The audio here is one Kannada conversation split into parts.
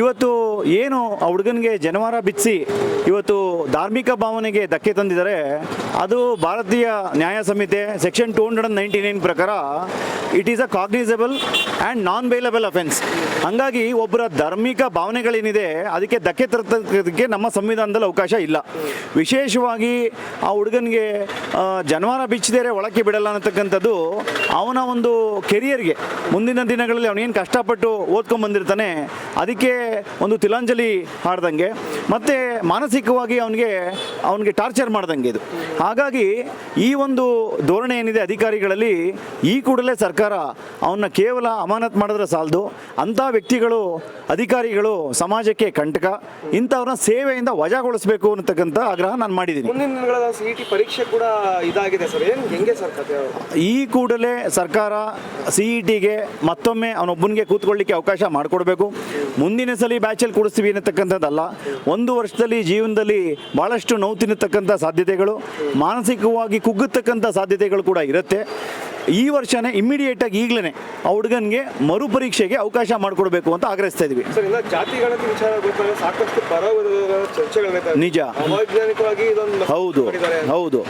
ಇವತ್ತು ಏನು ಆ ಹುಡುಗನಿಗೆ ಜನವಾರ ಬಿಚ್ಚಿ ಇವತ್ತು ಧಾರ್ಮಿಕ ಭಾವನೆಗೆ ಧಕ್ಕೆ ತಂದಿದ್ದಾರೆ. ಅದು Bharatiya Nyaya Sanhita section two hundred and ninety nine ಪ್ರಕಾರ it is a cognizable and non bailable offence ಹಾಗಾಗಿ ಒಬ್ಬರ ಧಾರ್ಮಿಕ ಭಾವನೆಗಳೇನಿದೆ ಅದಕ್ಕೆ ಧಕ್ಕೆ ತರೋದಕ್ಕೆ ನಮ್ಮ ಸಂವಿಧಾನದಲ್ಲಿ ಅವಕಾಶ ಇಲ್ಲ. ವಿಶೇಷವಾಗಿ ಆ ಹುಡುಗನಿಗೆ ಜನವಾರ ಬಿಚ್ಚಿದರೆ ಒಳಕ್ಕೆ ಬಿಡಲ್ಲ ಅನ್ನತಕ್ಕಂಥದ್ದು ಅವನ ಒಂದು ಕೆರಿಯರ್ಗೆ ಮುಂದಿನ ದಿನಗಳಲ್ಲಿ ಅವನೇನು ಕಷ್ಟಪಟ್ಟು ಓದ್ಕೊಂಡ್ಬಂದಿರ್ತಾನೆ ಅದಕ್ಕೆ ಒಂದು ತಿಲಾಂಜಲಿ ಹಾಡ್ದಂಗೆ ಮತ್ತೆ ಮಾನಸಿಕವಾಗಿ ಅವನಿಗೆ ಅವನಿಗೆ ಟಾರ್ಚರ್ ಮಾಡ್ದಂಗೆ ಇದು. ಹಾಗಾಗಿ ಈ ಒಂದು ಧೋರಣೆ ಏನಿದೆ ಅಧಿಕಾರಿಗಳಲ್ಲಿ ಈ ಕೂಡಲೇ ಸರ್ಕಾರ ಅವನ್ನ ಕೇವಲ ಅಮಾನತ್ ಮಾಡಿದ್ರೆ ಸಾಲದು. ಅಂಥ ವ್ಯಕ್ತಿಗಳು ಅಧಿಕಾರಿಗಳು ಸಮಾಜಕ್ಕೆ ಕಂಟಕ. ಇಂಥವ್ರನ್ನ ಸೇವೆಯಿಂದ ವಜಾಗೊಳಿಸಬೇಕು ಅನ್ನತಕ್ಕಂಥ ಆಗ್ರಹ ನಾನು ಮಾಡಿದ್ದೀನಿ. ಪರೀಕ್ಷೆ ಕೂಡ ಇದಾಗಿದೆ ಸರ್. ಏನು ಹೆಂಗೆ ಸರ್ ಈ ಕೂಡಲೇ ಸರ್ಕಾರ ಸಿ ಇ ಟಿಗೆ ಮತ್ತೊಮ್ಮೆ ಅವನೊಬ್ಬನಿಗೆ ಕೂತ್ಕೊಳ್ಳಿಕ್ಕೆ ಅವಕಾಶ ಮಾಡಿಕೊಡ್ಬೇಕು. ಮುಂದಿನ ಸಲ ಬ್ಯಾಚಲ್ಲಿ ಕೂಡಿಸ್ತೀವಿ ಅನ್ನತಕ್ಕಂಥದ್ದಲ್ಲ. ಒಂದು ವರ್ಷದಲ್ಲಿ ಜೀವನದಲ್ಲಿ ಭಾಳಷ್ಟು ನೋವು ತಿನ್ನತಕ್ಕಂಥ ಸಾಧ್ಯತೆಗಳು, ಮಾನಸಿಕವಾಗಿ ಕುಗ್ಗತಕ್ಕಂಥ ಸಾಧ್ಯತೆಗಳು ಕೂಡ ಇರುತ್ತೆ. ಈ ವರ್ಷನೇ ಇಮ್ಮಿಡಿಯೇಟಾಗಿ ಈಗಲೇ ಆ ಹುಡುಗನಿಗೆ ಮರುಪರೀಕ್ಷೆಗೆ ಅವಕಾಶ ಮಾಡಿಕೊಡ್ಬೇಕು ಅಂತ ಆಗ್ರಹಿಸ್ತಾ ಇದ್ವಿ. ಸರ್ ಇನ್ನ ಜಾತಿ ಗಣತಿ ವಿಚಾರ ಗೊತ್ತಾಗ ಸಾಕಷ್ಟು ಪರ. ನಿಜ. ಅವೈಜ್ಞಾನಿಕವಾಗಿ ಇದೊಂದು ಹೌದು ಹೌದು.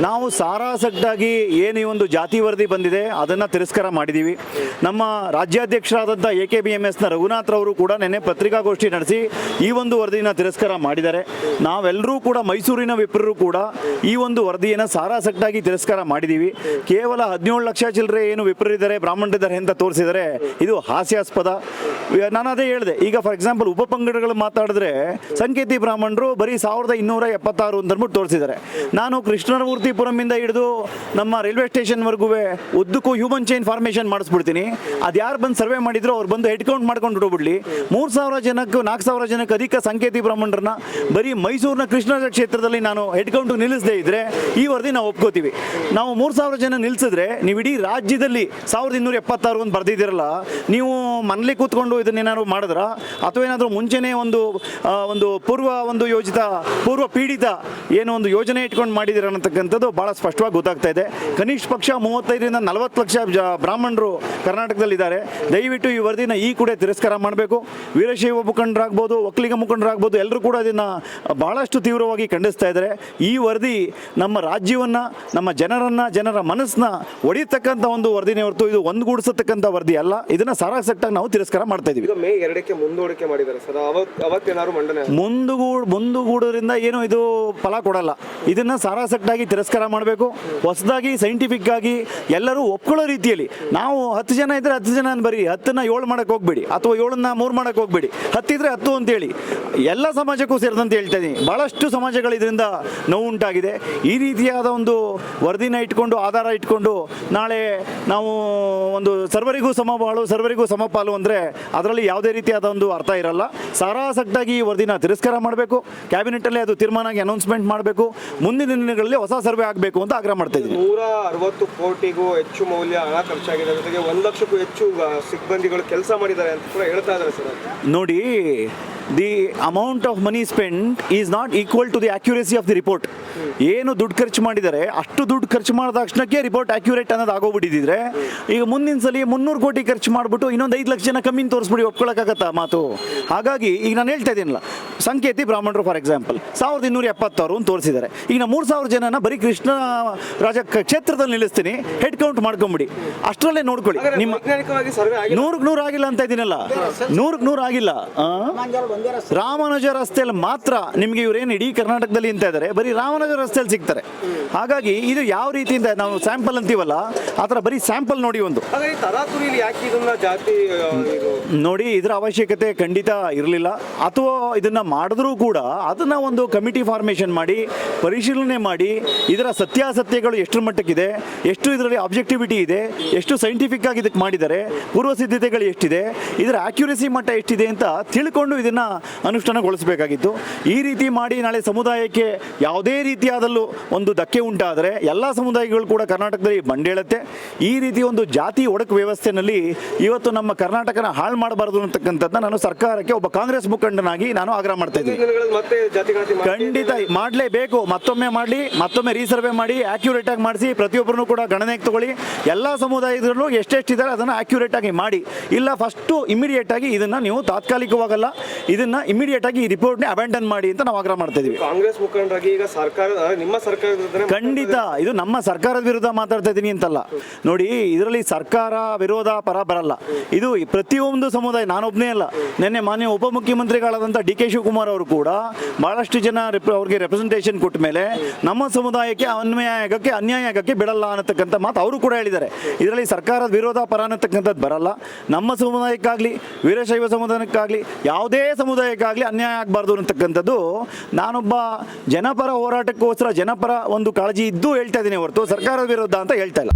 ನಾವು ಸಾರಾಸಟ್ಟಾಗಿ ಏನು ಈ ಒಂದು ಜಾತಿ ವರದಿ ಬಂದಿದೆ ಅದನ್ನು ತಿರಸ್ಕಾರ ಮಾಡಿದ್ದೀವಿ ನಮ್ಮ ರಾಜ್ಯಾಧ್ಯಕ್ಷರಾದಂಥ ಎ ಕೆ ಬಿ ಎಂ ಎಸ್ನ ರಘುನಾಥ್ ಅವರು ಕೂಡ ನಿನ್ನೆ ಪತ್ರಿಕಾಗೋಷ್ಠಿ ನಡೆಸಿ ಈ ಒಂದು ವರದಿನ ತಿರಸ್ಕಾರ ಮಾಡಿದ್ದಾರೆ. ನಾವೆಲ್ಲರೂ ಕೂಡ ಮೈಸೂರಿನ ವಿಪ್ರರು ಕೂಡ ಈ ಒಂದು ವರದಿಯನ್ನು ಸಾರಾಸಟ್ಟಾಗಿ ತಿರಸ್ಕಾರ ಮಾಡಿದ್ದೀವಿ ಕೇವಲ ಹದಿನೇಳು ಲಕ್ಷ ಚಿಲ್ಲರೆ ಏನು ವಿಪರೀತರೆ ಬ್ರಾಹ್ಮಣರಿದ್ದಾರೆ ಅಂತ ತೋರಿಸಿದರೆ ಇದು ಹಾಸ್ಯಾಸ್ಪದ. ನಾನು ಅದೇ ಹೇಳಿದೆ. ಈಗ ಫಾರ್ ಎಕ್ಸಾಂಪಲ್ ಉಪಪಂಗಡಗಳು ಮಾತಾಡಿದ್ರೆ ಸಂಕೇತಿ ಬ್ರಾಹ್ಮಣರು ಬರೀ ಸಾವಿರದ ಇನ್ನೂರ ಎಪ್ಪತ್ತಾರು ಅಂತ ಅಂದ್ಬಿಟ್ಟು ತೋರಿಸಿದ್ದಾರೆ. ನಾನು ಕೃಷ್ಣಮೂರ್ತಿಪುರಮಿಂದ ಹಿಡಿದು ನಮ್ಮ ರೈಲ್ವೆ ಸ್ಟೇಷನ್ವರೆಗೂ ಉದ್ದಕ್ಕೂ ಹ್ಯೂಮನ್ ಚೈನ್ ಫಾರ್ಮೇಷನ್ ಮಾಡಿಸ್ಬಿಡ್ತೀನಿ. ಅದು ಯಾರು ಬಂದು ಸರ್ವೆ ಮಾಡಿದ್ರು ಅವ್ರು ಬಂದು ಹೆಡ್ ಕೌಂಟ್ ಮಾಡ್ಕೊಂಡು ಬಿಡ್ಬಿಡ್ಲಿ ಮೂರು ಸಾವಿರ ಜನಕ್ಕೂ, ನಾಲ್ಕು ಸಾವಿರ ಜನಕ್ಕೆ ಅಧಿಕ ಸಂಕೇತಿ ಬ್ರಾಹ್ಮಣರನ್ನ ಬರೀ ಮೈಸೂರಿನ ಕೃಷ್ಣರಾಜ ಕ್ಷೇತ್ರದಲ್ಲಿ ನಾನು ಹೆಡ್ ಕೌಂಟ್ ನಿಲ್ಲಿಸದೇ ಇದ್ರೆ ಈ ವರದಿ ನಾವು ಒಪ್ಕೋತೀವಿ. ನಾವು ಮೂರು ಸಾವಿರ ಜನ ನಿಲ್ಲಿಸಿದ್ರೆ ನೀವು ಇಡೀ ರಾಜ್ಯದಲ್ಲಿ ಸಾವಿರದ ಇನ್ನೂರ ಎಪ್ಪತ್ತಾರು ಅಂತ ಬರ್ದಿದ್ದೀರಲ್ಲ, ನೀವು ಮನೇಲಿ ಕೂತ್ಕೊಂಡು ಇದನ್ನೇನಾದ್ರು ಮಾಡಿದ್ರ? ಅಥವಾ ಏನಾದರೂ ಮುಂಚೆನೇ ಒಂದು ಒಂದು ಪೂರ್ವ ಒಂದು ಯೋಜಿತ, ಪೂರ್ವ ಪೀಡಿತ ಏನೋ ಒಂದು ಯೋಜನೆ ಇಟ್ಕೊಂಡು ಮಾಡಿದಿರ ಅನ್ನತಕ್ಕಂಥದ್ದು ಭಾಳ ಸ್ಪಷ್ಟವಾಗಿ ಗೊತ್ತಾಗ್ತಾ ಇದೆ. ಕನಿಷ್ಠ ಪಕ್ಷ ಮೂವತ್ತೈದರಿಂದ ನಲವತ್ತು ಲಕ್ಷ ಜ, ಬ್ರಾಹ್ಮಣರು ಕರ್ನಾಟಕದಲ್ಲಿದ್ದಾರೆ. ದಯವಿಟ್ಟು ಈ ವರದಿನ ಈ ಕೂಡ ತಿರಸ್ಕಾರ ಮಾಡಬೇಕು. ವೀರಶೈವ ಮುಖಂಡರಾಗ್ಬೋದು, ಒಕ್ಕಲಿಗ ಮುಖಂಡರಾಗ್ಬೋದು ಎಲ್ಲರೂ ಕೂಡ ಇದನ್ನು ಬಹಳಷ್ಟು ತೀವ್ರವಾಗಿ ಖಂಡಿಸ್ತಾ ಇದ್ದಾರೆ. ಈ ವರದಿ ನಮ್ಮ ರಾಜ್ಯವನ್ನು, ನಮ್ಮ ಜನರನ್ನು, ಜನರ ಮನಸ್ಸನ್ನ ಒಡೆಯತಕ್ಕಂಥ ಒಂದು ವರದಿನೇ ಹೊರತು ಇದು ಒಂದುಗೂಡಿಸತಕ್ಕಂಥ ವರದಿ ಅಲ್ಲ. ಇದನ್ನ ಸಾರಾಸಟ್ಟಾಗಿ ನಾವು ತಿರಸ್ಕಾರ ಮಾಡ್ತಾ ಇದೀವಿ. ಮೇ ಎರಡಕ್ಕೆ ಮುಂದೂಡಿಕೆ ಮಾಡಿದ್ದಾರೆ ಸರ್. ಅವತ್ತೇನಾದ್ರು ಮಂಡನೆ? ಮುಂದುಗೂಡ್ ಮುಂದುಗೂಡೋದ್ರಿಂದ ಏನು ಇದು ಫಲ ಕೊಡಲ್ಲ. ಇದನ್ನ ಸಾರಾಸಟ್ಟಾಗಿ ತಿರಸ್ಕಾರ ಮಾಡಬೇಕು. ಹೊಸದಾಗಿ ಸೈಂಟಿಫಿಕ್ ಆಗಿ ಎಲ್ಲರೂ ಒಪ್ಕೊಳ್ಳೋ ರೀತಿಯಲ್ಲಿ. ನಾವು ಹತ್ತು ಜನ ಇದ್ರೆ ಹತ್ತು ಜನ ಬರಿ ಹತ್ತನ್ನ ಏಳು ಮಾಡಕ್ಕೆ ಹೋಗ್ಬೇಡಿ. ಅಥವಾ ಏಳನ್ನ ಮೂರು ಮಾಡಕ್ಕೆ ಹೋಗ್ಬೇಡಿ. ಹತ್ತಿದ್ರೆ ಹತ್ತು ಅಂತೇಳಿ. ಎಲ್ಲ ಸಮಾಜಕ್ಕೂ ಸೇರಿದಂತೆ ಹೇಳ್ತಾ ಇದ್ದೀನಿ ಭಾಳಷ್ಟು ಸಮಾಜಗಳು ಇದರಿಂದ ನೋವುಂಟಾಗಿದೆ. ಈ ರೀತಿಯಾದ ಒಂದು ವರದಿನ ಇಟ್ಕೊಂಡು ಆಧಾರ ಇಟ್ಕೊಂಡು ನಾಳೆ ನಾವು ಒಂದು ಸರ್ವರಿಗೂ ಸಮಬಾಳು ಸರ್ವರಿಗೂ ಸಮಪಾಲು ಅಂದರೆ ಅದರಲ್ಲಿ ಯಾವುದೇ ರೀತಿಯಾದ ಒಂದು ಅರ್ಥ ಇರಲ್ಲ. ಸಾರಾಸಟ್ಟಾಗಿ ಈ ವರದಿನ ತಿರಸ್ಕಾರ ಮಾಡಬೇಕು. ಕ್ಯಾಬಿನೆಟಲ್ಲಿ ಅದು ತೀರ್ಮಾನ ಆಗಿ ಅನೌನ್ಸ್ಮೆಂಟ್ ಮಾಡಬೇಕು. ಮುಂದಿನ ದಿನಗಳಲ್ಲಿ ಹೊಸ ಸರ್ವೆ ಆಗಬೇಕು ಅಂತ ಆಗ್ರಹ ಮಾಡ್ತಾ ಇದ್ದೀನಿ. ನೂರ ಅರವತ್ತು ಕೋಟಿಗೂ ಹೆಚ್ಚು ಮೌಲ್ಯ ಹಣ ಖರ್ಚಾಗಿದೆ ಜೊತೆಗೆ ಒಂದು ಲಕ್ಷಕ್ಕೂ ಹೆಚ್ಚು ಸಿಬ್ಬಂದಿಗಳು ಕೆಲಸ ಮಾಡಿದ್ದಾರೆ ಅಂತ ಕೂಡ ಹೇಳ್ತಾ ಇದ್ದಾರೆ ಸರ್. ನೋಡಿ the amount of money spend is not equal to the accuracy of the report ಏನು ದುಡ್ಡು ಖರ್ಚು ಮಾಡಿದರೆ ಅಷ್ಟು ದುಡ್ಡು ಖರ್ಚು ಮಾಡಿದ ತಕ್ಷಣಕ್ಕೆ ರಿಪೋರ್ಟ್ ಅಕ್ಯುರೇಟ್ ಅನ್ನೋದು ಆಗೋಗ್ಬಿಟ್ಟಿದ್ರೆ ಈಗ ಮುಂದಿನ ಸಲ ಮುನ್ನೂರು ಕೋಟಿ ಖರ್ಚು ಮಾಡಿಬಿಟ್ಟು ಇನ್ನೊಂದು ಐದು ಲಕ್ಷ ಜನ ಕಮ್ಮಿ ತೋರಿಸ್ಬಿಡಿ ಒಪ್ಕೊಳ್ಳೋಕ್ಕಾಗತ್ತಾ ಮಾತು? ಹಾಗಾಗಿ ಈಗ ನಾನು ಹೇಳ್ತಾ ಇದ್ದೀನಲ್ಲ ಸಂಕೇತಿ ಬ್ರಾಹ್ಮಣರು ಫಾರ್ ಎಕ್ಸಾಂಪಲ್ ಸಾವಿರದ ಇನ್ನೂರ ಎಪ್ಪತ್ತಾರು ಅಂತ ತೋರಿಸಿದ್ದಾರೆ. ಈಗ ನಾನು ಮೂರು ಸಾವಿರ ಜನನ ಬರೀ ಕೃಷ್ಣ ರಾಜ ಕ್ಷೇತ್ರದಲ್ಲಿ ನಿಲ್ಲಿಸ್ತೀನಿ ಹೆಡ್ ಕೌಂಟ್ ಮಾಡ್ಕೊಂಬಿಡಿ. ಅಷ್ಟರಲ್ಲೇ ನೋಡ್ಕೊಳ್ಳಿ ನಿಮ್ಮ ನೂರಕ್ಕೆ ನೂರು ಆಗಿಲ್ಲ ಅಂತ ಇದ್ದೀನಲ್ಲ? ನೂರಕ್ಕೆ ನೂರು ಆಗಿಲ್ಲ? ರಾಮಾನುಜ ರಸ್ತೆಯಲ್ಲಿ ಮಾತ್ರ ನಿಮಗೆ ಇವರೇನು ಇಡೀ ಕರ್ನಾಟಕದಲ್ಲಿ ಅಂತ ಇದ್ದಾರೆ ಬರೀ ರಾಮಾನುಜ ರಸ್ತೆಯಲ್ಲಿ ಸಿಗ್ತಾರೆ. ಹಾಗಾಗಿ ಇದು ಯಾವ ರೀತಿಯಿಂದ ನಾವು ಸ್ಯಾಂಪಲ್ ಅಂತೀವಲ್ಲ ಆ ಥರ ಬರೀ ಸ್ಯಾಂಪಲ್ ನೋಡಿ ಒಂದು. ನೋಡಿ ಇದರ ಅವಶ್ಯಕತೆ ಖಂಡಿತ ಇರಲಿಲ್ಲ. ಅಥವಾ ಇದನ್ನ ಮಾಡಿದ್ರೂ ಕೂಡ ಅದನ್ನ ಒಂದು ಕಮಿಟಿ ಫಾರ್ಮೇಷನ್ ಮಾಡಿ ಪರಿಶೀಲನೆ ಮಾಡಿ ಇದರ ಸತ್ಯಾಸತ್ಯಗಳು ಎಷ್ಟರ ಮಟ್ಟಕ್ಕಿದೆ ಎಷ್ಟು ಇದರಲ್ಲಿ ಆಬ್ಜೆಕ್ಟಿವಿಟಿ ಇದೆ ಎಷ್ಟು ಸೈಂಟಿಫಿಕ್ ಆಗಿ ಇದಕ್ಕೆ ಮಾಡಿದ್ದಾರೆ ಪೂರ್ವ ಸಿದ್ಧತೆಗಳು ಎಷ್ಟಿದೆ ಇದರ ಆಕ್ಯುರೇಸಿ ಮಟ್ಟ ಎಷ್ಟಿದೆ ಅಂತ ತಿಳ್ಕೊಂಡು ಇದನ್ನ ಅನುಷ್ಠಾನಗೊಳಿಸಬೇಕಾಗಿತ್ತು. ಈ ರೀತಿ ಮಾಡಿ ನಾಳೆ ಸಮುದಾಯಕ್ಕೆ ಯಾವುದೇ ರೀತಿಯಾದಲ್ಲೂ ಒಂದು ಧಕ್ಕೆ ಉಂಟಾದರೆ ಎಲ್ಲ ಸಮುದಾಯಗಳು ಕೂಡ ಕರ್ನಾಟಕದಲ್ಲಿ ಬಂಡೇಳುತ್ತೆ. ಈ ರೀತಿ ಒಂದು ಜಾತಿ ಒಡಕು ವ್ಯವಸ್ಥೆನಲ್ಲಿ ಇವತ್ತು ನಮ್ಮ ಕರ್ನಾಟಕನ ಹಾಳು ಮಾಡಬಾರದು ಅಂತಕ್ಕಂಥದ್ದನ್ನ ನಾನು ಸರ್ಕಾರಕ್ಕೆ ಒಬ್ಬ ಕಾಂಗ್ರೆಸ್ ಮುಖಂಡನಾಗಿ ನಾನು ಆಗ್ರಹ ಮಾಡ್ತಾ ಇದ್ದೀನಿ. ಮಾಡಿ- ಖಂಡಿತ ಮಾಡಲೇಬೇಕು. ಮತ್ತೊಮ್ಮೆ ಮಾಡಲಿ, ಮತ್ತೊಮ್ಮೆ ರೀಸರ್ವೆ ಮಾಡಿ ಆಕ್ಯುರೇಟ್ ಆಗಿ ಮಾಡಿಸಿ, ಪ್ರತಿಯೊಬ್ಬರನ್ನು ಕೂಡ ಗಣನೆಗೆ ತಗೊಳ್ಳಿ. ಎಲ್ಲ ಸಮುದಾಯದಲ್ಲೂ ಎಷ್ಟೆಷ್ಟಿದ್ದಾರೆ ಅದನ್ನು ಆಕ್ಯುರೇಟ್ ಆಗಿ ಮಾಡಿ. ಇಲ್ಲ ಫಸ್ಟು ಇಮಿಡಿಯೇಟ್ ಆಗಿ ಇದನ್ನ ನೀವು ತಾತ್ಕಾಲಿಕವಾಗಲ್ಲ. ಇದನ್ನ ಇಮಿಡಿಯೇಟ್ ಆಗಿ ಈ ರಿಪೋರ್ಟ್ನೇ ಅಬ್ಯಾಂಡನ್ ಮಾಡಿ ಅಂತ ನಾವು ಆಗ್ರಹ ಮಾಡ್ತಾ ಇದೀವಿ. ಕಾಂಗ್ರೆಸ್ ಮುಖಂಡರಾಗಿ ಈಗ ಸರ್ಕಾರ ನಿಮ್ಮ ಸರ್ಕಾರದ ಖಂಡಿತ. ಇದು ನಮ್ಮ ಸರ್ಕಾರದ ವಿರುದ್ಧ ಮಾತಾಡ್ತಾ ಇದ್ದೀನಿ ಅಂತಲ್ಲ. ನೋಡಿ ಇದರಲ್ಲಿ ಸರ್ಕಾರ ವಿರೋಧ ಪರ ಬರಲ್ಲ. ಇದು ಪ್ರತಿಯೊಂದು ಸಮುದಾಯ ನಾನೊಬ್ಬನೇ ಅಲ್ಲ. ನಿನ್ನೆ ಮಾನ್ಯ ಉಪಮುಖ್ಯಮಂತ್ರಿಗಳಾದಂಥ ಡಿ ಕೆ ಶಿವಕುಮಾರ್ ಅವರು ಕೂಡ ಬಹಳಷ್ಟು ಜನ ಅವ್ರಿಗೆ ರೆಪ್ರೆಸೆಂಟೇಷನ್ ಕೊಟ್ಟ ಮೇಲೆ ನಮ್ಮ ಸಮುದಾಯಕ್ಕೆ ಅನ್ಯಾಯ ಆಗಕ್ಕೆ ಅನ್ಯಾಯ ಆಗಕ್ಕೆ ಬಿಡಲ್ಲ ಅನ್ನತಕ್ಕಂಥ ಮಾತು ಅವರು ಕೂಡ ಹೇಳಿದ್ದಾರೆ. ಇದರಲ್ಲಿ ಸರ್ಕಾರದ ವಿರೋಧ ಪರ ಅನ್ನತಕ್ಕಂಥದ್ದು ಬರಲ್ಲ. ನಮ್ಮ ಸಮುದಾಯಕ್ಕಾಗಲಿ ವೀರಶೈವ ಸಮುದಾಯಕ್ಕಾಗಲಿ ಯಾವುದೇ ಸಮುದಾಯಕ್ಕಾಗಲಿ ಅನ್ಯಾಯ ಆಗಬಾರ್ದು ಅಂತಕ್ಕಂಥದ್ದು ನಾನೊಬ್ಬ ಜನಪರ ಹೋರಾಟಕ್ಕೋಸ್ಕರ ಜನಪರ ಒಂದು ಕಾಳಜಿ ಇದ್ದು ಹೇಳ್ತಾ ಇದ್ದೀನಿ ಹೊರತು ಸರ್ಕಾರದ ವಿರುದ್ಧ ಅಂತ ಹೇಳ್ತಾ ಇಲ್ಲ.